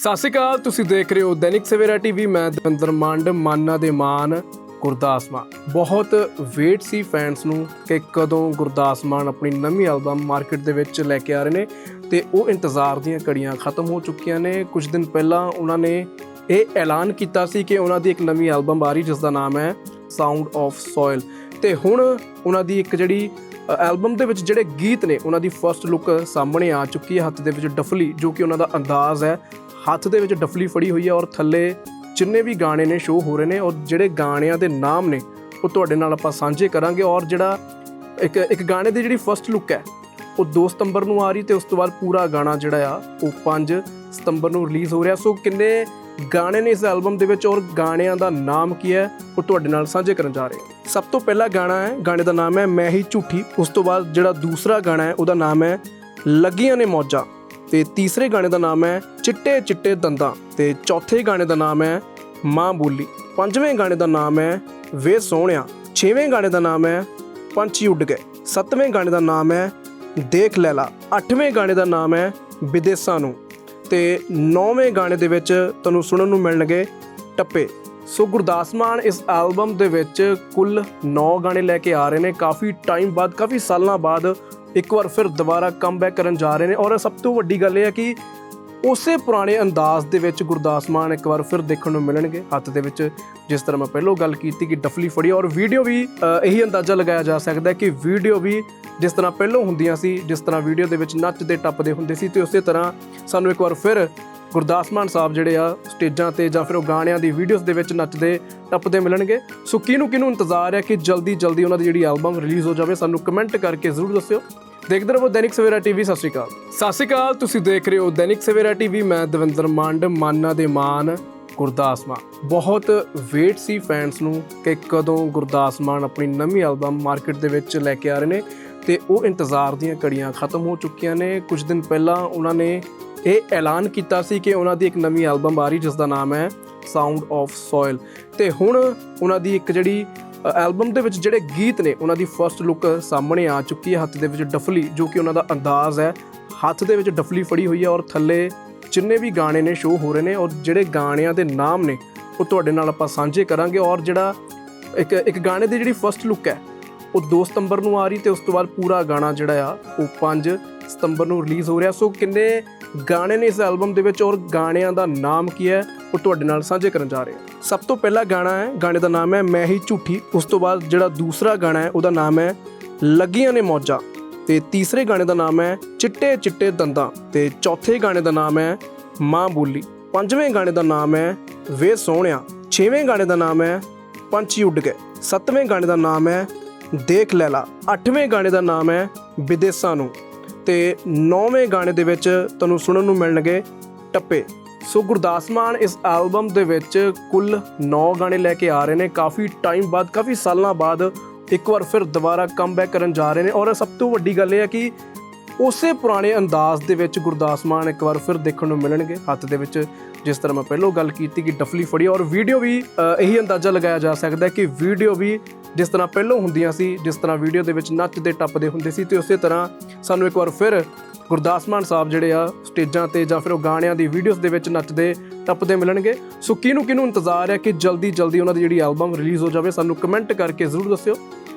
ਸਤਿ ਸ਼੍ਰੀ ਅਕਾਲ, ਤੁਸੀਂ ਦੇਖ ਰਹੇ ਹੋ ਦੈਨਿਕ ਸਵੇਰਾ ਟੀਵੀ, ਮੈਂ ਦਵਿੰਦਰ ਮੰਡ, ਮਾਨਾ ਦੇ ਮਾਨ, ਗੁਰਦਾਸ ਮਾਨ। ਬਹੁਤ ਵੇਟ ਸੀ ਫੈਨਸ ਨੂੰ ਕਿ ਕਦੋਂ ਗੁਰਦਾਸ ਮਾਨ ਆਪਣੀ ਨਵੀਂ ਐਲਬਮ ਮਾਰਕੀਟ ਦੇ ਵਿੱਚ ਲੈ ਕੇ ਆ ਰਹੇ ਨੇ ਤੇ ਉਹ ਇੰਤਜ਼ਾਰ ਦੀਆਂ ਘੜੀਆਂ ਖਤਮ ਹੋ ਚੁੱਕੀਆਂ ਨੇ। ਕੁਝ ਦਿਨ ਪਹਿਲਾਂ ਉਹਨਾਂ ਨੇ ਇਹ ਐਲਾਨ ਕੀਤਾ ਸੀ ਕਿ ਉਹਨਾਂ ਦੀ ਇੱਕ ਨਵੀਂ ਐਲਬਮ ਆ ਰਹੀ ਜਿਸ ਦਾ ਨਾਮ ਹੈ ਸਾਊਂਡ ਆਫ ਸੋਇਲ ਤੇ ਹੁਣ ਉਹਨਾਂ ਦੀ ਇੱਕ ਜਿਹੜੀ ਐਲਬਮ ਦੇ ਵਿੱਚ ਜਿਹੜੇ ਗੀਤ ਨੇ, ਉਹਨਾਂ ਦੀ ਫਰਸਟ ਲੁੱਕ ਸਾਹਮਣੇ ਆ ਚੁੱਕੀ ਹੈ, ਹੱਥ ਦੇ ਵਿੱਚ ਡਫਲੀ, ਜੋ ਕਿ ਉਹਨਾਂ ਦਾ ਅੰਦਾਜ਼ ਹੈ ਹੱਥ ਦੇ ਵਿੱਚ ਡਫਲੀ ਫੜੀ ਹੋਈ ਹੈ ਔਰ ਥੱਲੇ ਜਿੰਨੇ ਵੀ ਗਾਣੇ ਨੇ ਸ਼ੋਅ ਹੋ ਰਹੇ ਨੇ, ਔਰ ਜਿਹੜੇ ਗਾਣਿਆਂ ਦੇ ਨਾਮ ਨੇ, ਉਹ ਤੁਹਾਡੇ ਨਾਲ ਆਪਾਂ ਸਾਂਝੇ ਕਰਾਂਗੇ ਔਰ ਜਿਹੜਾ ਇੱਕ ਇੱਕ ਗਾਣੇ ਦੀ ਜਿਹੜੀ ਫਰਸਟ ਲੁੱਕ ਹੈ, ਉਹ 2 ਸਤੰਬਰ ਨੂੰ ਆ ਰਹੀ ਤੇ ਉਸ ਤੋਂ ਬਾਅਦ ਪੂਰਾ ਗਾਣਾ ਜਿਹੜਾ ਆ, ਉਹ 5 ਸਤੰਬਰ ਨੂੰ ਰਿਲੀਜ਼ ਹੋ ਰਿਹਾ। ਸੋ ਕਿੰਨੇ ਗਾਣੇ ਨੇ ਇਸ ਐਲਬਮ ਦੇ ਵਿੱਚ ਔਰ ਗਾਣਿਆਂ ਦਾ ਨਾਮ ਕੀ ਹੈ, ਉਹ ਤੁਹਾਡੇ ਨਾਲ ਸਾਂਝੇ ਕਰਨ ਜਾ ਰਹੇ ਹਾਂ। ਸਭ ਤੋਂ ਪਹਿਲਾ ਗਾਣਾ ਹੈ, ਗਾਣੇ ਦਾ ਨਾਮ ਹੈ ਮੈਂ ਹੀ ਝੂਠੀ। ਉਸ ਤੋਂ ਬਾਅਦ ਜਿਹੜਾ ਦੂਸਰਾ ਗਾਣਾ ਹੈ, ਉਹਦਾ ਨਾਮ ਹੈ ਲੱਗੀਆਂ ਨੇ ਮੌਜਾਂ। ਤੇ ਤੀਸਰੇ ਗਾਣੇ ਦਾ ਨਾਮ ਹੈ ਚਿੱਟੇ ਚਿੱਟੇ ਦੰਦਾਂ ਤੇ ਚੌਥੇ ਗਾਣੇ ਦਾ ਨਾਮ ਹੈ ਮਾਂ ਬੋਲੀ। ਪੰਜਵੇਂ ਗਾਣੇ ਦਾ ਨਾਮ ਹੈ ਵੇ ਸੋਹਣਿਆ। ਛੇਵੇਂ ਗਾਣੇ ਦਾ ਨਾਮ ਹੈ ਪੰਛੀ ਉੱਡ ਗਏ। ਸੱਤਵੇਂ ਗਾਣੇ ਦਾ ਨਾਮ ਹੈ ਦੇਖ ਲੈਲਾ। ਅੱਠਵੇਂ ਗਾਣੇ ਦਾ ਨਾਮ ਹੈ ਵਿਦੇਸਾਂ ਨੂੰ। ਤੇ ਨੌਵੇਂ ਗਾਣੇ ਦੇ ਵਿੱਚ ਤੁਹਾਨੂੰ ਸੁਣਨ ਨੂੰ ਮਿਲਣਗੇ ਟੱਪੇ। ਸੋ ਗੁਰਦਾਸ ਮਾਨ ਇਸ ਐਲਬਮ ਦੇ ਵਿੱਚ ਕੁੱਲ 9 ਗਾਣੇ ਲੈ ਕੇ ਆ ਰਹੇ ਨੇ। ਕਾਫੀ ਟਾਈਮ ਬਾਅਦ, ਕਾਫੀ ਸਾਲਾਂ ਬਾਅਦ ਇੱਕ ਵਾਰ ਫਿਰ ਦੁਬਾਰਾ ਕਮਬੈਕ ਕਰਨ ਜਾ ਰਹੇ ਨੇ ਔਰ ਸਭ ਤੋਂ ਵੱਡੀ ਗੱਲ ਇਹ ਹੈ ਕਿ ਉਸੇ ਪੁਰਾਣੇ ਅੰਦਾਜ਼ ਦੇ ਵਿੱਚ ਗੁਰਦਾਸ ਮਾਨ ਇੱਕ ਵਾਰ ਫਿਰ ਦੇਖਣ ਨੂੰ ਮਿਲਣਗੇ, ਹੱਥ ਦੇ ਵਿੱਚ ਜਿਸ ਤਰ੍ਹਾਂ ਮੈਂ ਪਹਿਲਾਂ ਗੱਲ ਕੀਤੀ ਕਿ ਡਫਲੀ ਫੜੀ ਔਰ ਵੀਡੀਓ ਵੀ ਇਹੀ ਅੰਦਾਜ਼ਾ ਲਗਾਇਆ ਜਾ ਸਕਦਾ ਹੈ ਕਿ ਵੀਡੀਓ ਵੀ ਜਿਸ ਤਰ੍ਹਾਂ ਪਹਿਲਾਂ ਹੁੰਦੀਆਂ ਸੀ, ਜਿਸ ਤਰ੍ਹਾਂ ਵੀਡੀਓ ਦੇ ਵਿੱਚ ਨੱਚਦੇ ਟੱਪਦੇ ਹੁੰਦੇ ਸੀ ਤੇ ਉਸੇ ਤਰ੍ਹਾਂ ਸਾਨੂੰ ਇੱਕ ਵਾਰ ਫਿਰ ਗੁਰਦਾਸ ਮਾਨ ਸਾਹਿਬ ਜਿਹੜੇ ਆ ਸਟੇਜਾਂ ਤੇ ਜਾਂ ਫਿਰ ਉਹ ਗਾਣਿਆਂ ਦੀ ਵੀਡੀਓਜ਼ ਦੇ ਵਿੱਚ ਨੱਚਦੇ, ਟੱਪਦੇ ਮਿਲਣਗੇ। ਸੋ ਕਿਹਨੂੰ ਕਿਹਨੂੰ ਇੰਤਜ਼ਾਰ ਹੈ ਕਿ ਜਲਦੀ ਜਲਦੀ ਉਹਨਾਂ ਦੀ ਜਿਹੜੀ ਐਲਬਮ ਰਿਲੀਜ਼ ਹੋ ਜਾਵੇ, ਸਾਨੂੰ ਕਮੈਂਟ ਕਰਕੇ ਜ਼ਰੂਰ ਦੱਸਿਓ। ਦੇਖਦੇ ਰਹੋ ਦੈਨਿਕ ਸਵੇਰਾ ਟੀਵੀ ਸਤਿ ਸ਼੍ਰੀ ਅਕਾਲ। ਸਤਿ ਸ਼੍ਰੀ ਅਕਾਲ, ਤੁਸੀਂ ਦੇਖ ਰਹੇ ਹੋ ਦੈਨਿਕ ਸਵੇਰਾ ਟੀਵੀ ਮੈਂ ਦਵਿੰਦਰ ਮੰਡ, ਮਾਨਾ ਦੇ ਮਾਨ, ਗੁਰਦਾਸ ਮਾਨ। ਬਹੁਤ ਵੇਟ ਸੀ ਫੈਨਸ ਨੂੰ ਕਿ ਕਦੋਂ ਗੁਰਦਾਸ ਮਾਨ ਆਪਣੀ ਨਵੀਂ ਐਲਬਮ ਮਾਰਕੀਟ ਦੇ ਵਿੱਚ ਲੈ ਕੇ ਆ ਰਹੇ ਨੇ ਤੇ ਉਹ ਇੰਤਜ਼ਾਰ ਦੀਆਂ ਘੜੀਆਂ ਖਤਮ ਹੋ ਚੁੱਕੀਆਂ ਨੇ। ਕੁਝ ਦਿਨ ਪਹਿਲਾਂ ਉਹਨਾਂ ਨੇ ਇਹ ਐਲਾਨ ਕੀਤਾ ਸੀ ਕਿ ਉਹਨਾਂ ਦੀ ਇੱਕ ਨਵੀਂ ਐਲਬਮ ਆ ਰਹੀ ਜਿਸ ਦਾ ਨਾਮ ਹੈ ਸਾਊਂਡ ਆਫ ਸੋਇਲ ਤੇ ਹੁਣ ਉਹਨਾਂ ਦੀ ਇੱਕ ਜਿਹੜੀ ਐਲਬਮ ਦੇ ਵਿੱਚ ਜਿਹੜੇ ਗੀਤ ਨੇ, ਉਹਨਾਂ ਦੀ ਫਰਸਟ ਲੁੱਕ ਸਾਹਮਣੇ ਆ ਚੁੱਕੀ ਹੈ, ਹੱਥ ਦੇ ਵਿੱਚ ਡਫਲੀ, ਜੋ ਕਿ ਉਹਨਾਂ ਦਾ ਅੰਦਾਜ਼ ਹੈ। ਹੱਥ ਦੇ ਵਿੱਚ ਡਫਲੀ ਫੜੀ ਹੋਈ ਹੈ ਔਰ ਥੱਲੇ ਜਿੰਨੇ ਵੀ ਗਾਣੇ ਨੇ ਸ਼ੋਅ ਹੋ ਰਹੇ ਨੇ, ਔਰ ਜਿਹੜੇ ਗਾਣਿਆਂ ਦੇ ਨਾਮ ਨੇ, ਉਹ ਤੁਹਾਡੇ ਨਾਲ ਆਪਾਂ ਸਾਂਝੇ ਕਰਾਂਗੇ। ਔਰ ਜਿਹੜਾ ਇੱਕ ਇੱਕ ਗਾਣੇ ਦੀ ਜਿਹੜੀ ਫਰਸਟ ਲੁੱਕ ਹੈ, ਉਹ 2 ਸਤੰਬਰ ਨੂੰ ਆ ਰਹੀ ਤੇ ਉਸ ਤੋਂ ਬਾਅਦ ਪੂਰਾ ਗਾਣਾ ਜਿਹੜਾ ਆ, ਉਹ 5 ਸਤੰਬਰ ਨੂੰ ਰਿਲੀਜ਼ ਹੋ ਰਿਹਾ। ਸੋ ਕਿੰਨੇ ਗਾਣੇ ਨੇ ਇਸ ਐਲਬਮ ਦੇ ਵਿੱਚ ਔਰ ਗਾਣਿਆਂ ਦਾ ਨਾਮ ਕੀ ਹੈ, ਉਹ ਤੁਹਾਡੇ ਨਾਲ ਸਾਂਝੇ ਕਰਨ ਜਾ ਰਹੇ ਹਾਂ। ਸਭ ਤੋਂ ਪਹਿਲਾ ਗਾਣਾ ਹੈ, ਗਾਣੇ ਦਾ ਨਾਮ ਹੈ ਮੈਂ ਹੀ ਝੂਠੀ। ਉਸ ਤੋਂ ਬਾਅਦ ਜਿਹੜਾ ਦੂਸਰਾ ਗਾਣਾ ਹੈ, ਉਹਦਾ ਨਾਮ ਹੈ ਲੱਗੀਆਂ ਨੇ ਮੌਜਾਂ। ਤੇ ਤੀਸਰੇ ਗਾਣੇ ਦਾ ਨਾਮ ਹੈ ਚਿੱਟੇ ਚਿੱਟੇ ਦੰਦਾਂ। ਤੇ ਚੌਥੇ ਗਾਣੇ ਦਾ ਨਾਮ ਹੈ ਮਾਂ ਬੋਲੀ। ਪੰਜਵੇਂ ਗਾਣੇ ਦਾ ਨਾਮ ਹੈ ਵੇ ਸੋਹਣਿਆ। ਛੇਵੇਂ ਗਾਣੇ ਦਾ ਨਾਮ ਹੈ ਪੰਛੀ ਉੱਡ ਗਏ। ਸੱਤਵੇਂ ਗਾਣੇ ਦਾ ਨਾਮ ਹੈ ਦੇਖ ਲੈਲਾ ਅੱਠਵੇਂ ਗਾਣੇ ਦਾ ਨਾਮ ਹੈ ਵਿਦੇਸਾਂ ਨੂੰ। ਤੇ ਨੌਵੇਂ ਗਾਣੇ ਦੇ ਵਿੱਚ ਤੁਹਾਨੂੰ ਸੁਣਨ ਨੂੰ ਮਿਲਣਗੇ ਟੱਪੇ। ਸੋ ਗੁਰਦਾਸ ਮਾਨ ਇਸ ਐਲਬਮ ਦੇ ਵਿੱਚ ਕੁੱਲ 9 ਗਾਣੇ ਲੈ ਕੇ ਆ ਰਹੇ ਨੇ। ਕਾਫੀ ਟਾਈਮ ਬਾਅਦ, ਕਾਫੀ ਸਾਲਾਂ ਬਾਅਦ ਇੱਕ ਵਾਰ ਫਿਰ ਦੁਬਾਰਾ ਕਮਬੈਕ ਕਰਨ ਜਾ ਰਹੇ ਨੇ। ਔਰ ਸਭ ਤੋਂ ਵੱਡੀ ਗੱਲ ਇਹ ਹੈ ਕਿ ਉਸੇ ਪੁਰਾਣੇ ਅੰਦਾਜ਼ ਦੇ ਵਿੱਚ ਗੁਰਦਾਸ ਮਾਨ ਇੱਕ ਵਾਰ ਫਿਰ ਦੇਖਣ ਨੂੰ ਮਿਲਣਗੇ, ਹੱਥ ਦੇ ਵਿੱਚ। ਜਿਸ ਤਰ੍ਹਾਂ ਮੈਂ ਪਹਿਲਾਂ ਗੱਲ ਕੀਤੀ ਕਿ ਡਫਲੀ ਫੜੀ ਔਰ ਵੀਡੀਓ ਵੀ ਇਹੀ ਅੰਦਾਜ਼ਾ ਲਗਾਇਆ ਜਾ ਸਕਦਾ ਹੈ ਕਿ ਵੀਡੀਓ ਵੀ ਜਿਸ ਤਰ੍ਹਾਂ ਪਹਿਲਾਂ ਹੁੰਦੀਆਂ ਸੀ, ਜਿਸ ਤਰ੍ਹਾਂ ਵੀਡੀਓ ਦੇ ਵਿੱਚ ਨੱਚਦੇ ਟੱਪਦੇ ਹੁੰਦੇ ਸੀ ਤੇ ਉਸੇ ਤਰ੍ਹਾਂ ਸਾਨੂੰ ਇੱਕ ਵਾਰ ਫਿਰ ਗੁਰਦਾਸ ਮਾਨ ਸਾਹਿਬ ਜਿਹੜੇ ਆ, ਸਟੇਜਾਂ ਤੇ ਜਾਂ ਫਿਰ ਉਹ ਗਾਣਿਆਂ ਦੀ ਵੀਡੀਓਜ਼ ਦੇ ਵਿੱਚ ਨੱਚਦੇ, ਟੱਪਦੇ ਮਿਲਣਗੇ। ਸੋ ਕਿਹਨੂੰ ਕਿਹਨੂੰ ਇੰਤਜ਼ਾਰ ਹੈ ਕਿ ਜਲਦੀ ਜਲਦੀ ਉਹਨਾਂ ਦੀ ਜਿਹੜੀ ਐਲਬਮ ਰਿਲੀਜ਼ ਹੋ ਜਾਵੇ, ਸਾਨੂੰ ਕਮੈਂਟ ਕਰਕੇ ਜ਼ਰੂਰ ਦੱਸਿਓ।